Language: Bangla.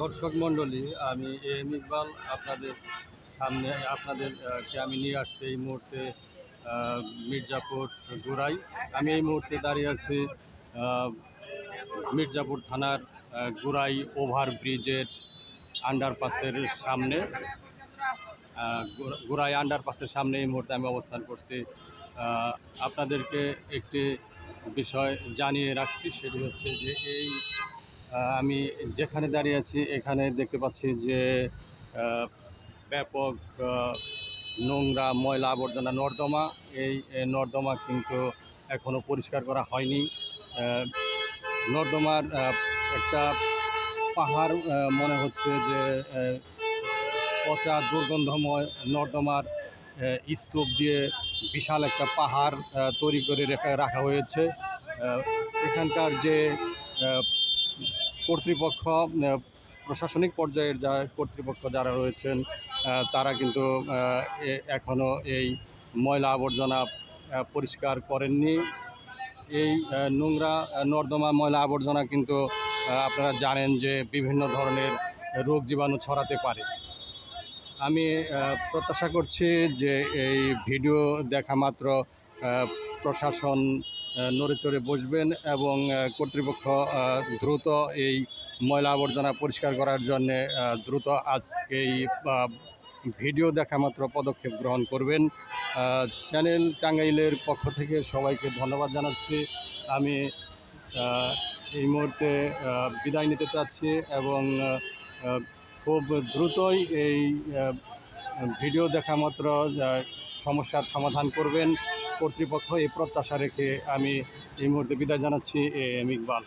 দর্শক মণ্ডলী, আমি এম ইকবাল আপনাদের সামনে আপনাদেরকে আমি নিয়ে আসছি এই মুহূর্তে মির্জাপুর গোড়াই। আমি এই মুহূর্তে দাঁড়িয়ে আছি মির্জাপুর থানার গোড়াই ওভার ব্রিজের আন্ডারপাসের সামনে। গোড়াই আন্ডারপাসের সামনে এই মুহূর্তে আমি অবস্থান করছি। আপনাদেরকে একটি বিষয় জানিয়ে রাখছি, সেটি হচ্ছে যে এই আমি যেখানে দাঁড়িয়ে আছি, এখানে দেখতে পাচ্ছি যে ব্যাপক নোংরা ময়লা আবর্জনা নর্দমা। এই নর্দমা কিন্তু এখনও পরিষ্কার করা হয়নি। নর্দমার একটা পাহাড় মনে হচ্ছে যে পচা দুর্গন্ধময় নর্দমার স্তূপ দিয়ে বিশাল একটা পাহাড় তৈরি করে রেখে হয়েছে। এখানকার যে কর্তৃপক্ষ প্রশাসনিক পর্যায়ের যা কর্তৃপক্ষ যারা রয়েছেন তারা কিন্তু এখনও এই ময়লা আবর্জনা পরিষ্কার করেননি। এই নোংরা নর্দমা ময়লা আবর্জনা কিন্তু আপনারা জানেন যে বিভিন্ন ধরনের রোগ জীবাণু ছড়াতে পারে। আমি প্রত্যাশা করছি যে এই ভিডিও দেখা মাত্র প্রশাসন নড়ে চড়ে বসবেন এবং কর্তৃপক্ষ দ্রুত এই ময়লা আবর্জনা পরিষ্কার করার জন্য দ্রুত আজকে এই ভিডিও দেখা মাত্র পদক্ষেপ গ্রহণ করবেন। চ্যানেল টাঙ্গাইলের পক্ষ থেকে সবাইকে ধন্যবাদ জানাচ্ছি। আমি এই মুহূর্তে বিদায় নিতে চাচ্ছি এবং খুব দ্রুতই এই ভিডিও দেখা মাত্র সমস্যার সমাধান করবেন। কর্তৃপক্ষ এই প্রত্যাশা রেখে আমি এই মুহূর্তে বিদায় জানাচ্ছি, এ এম ইকবাল।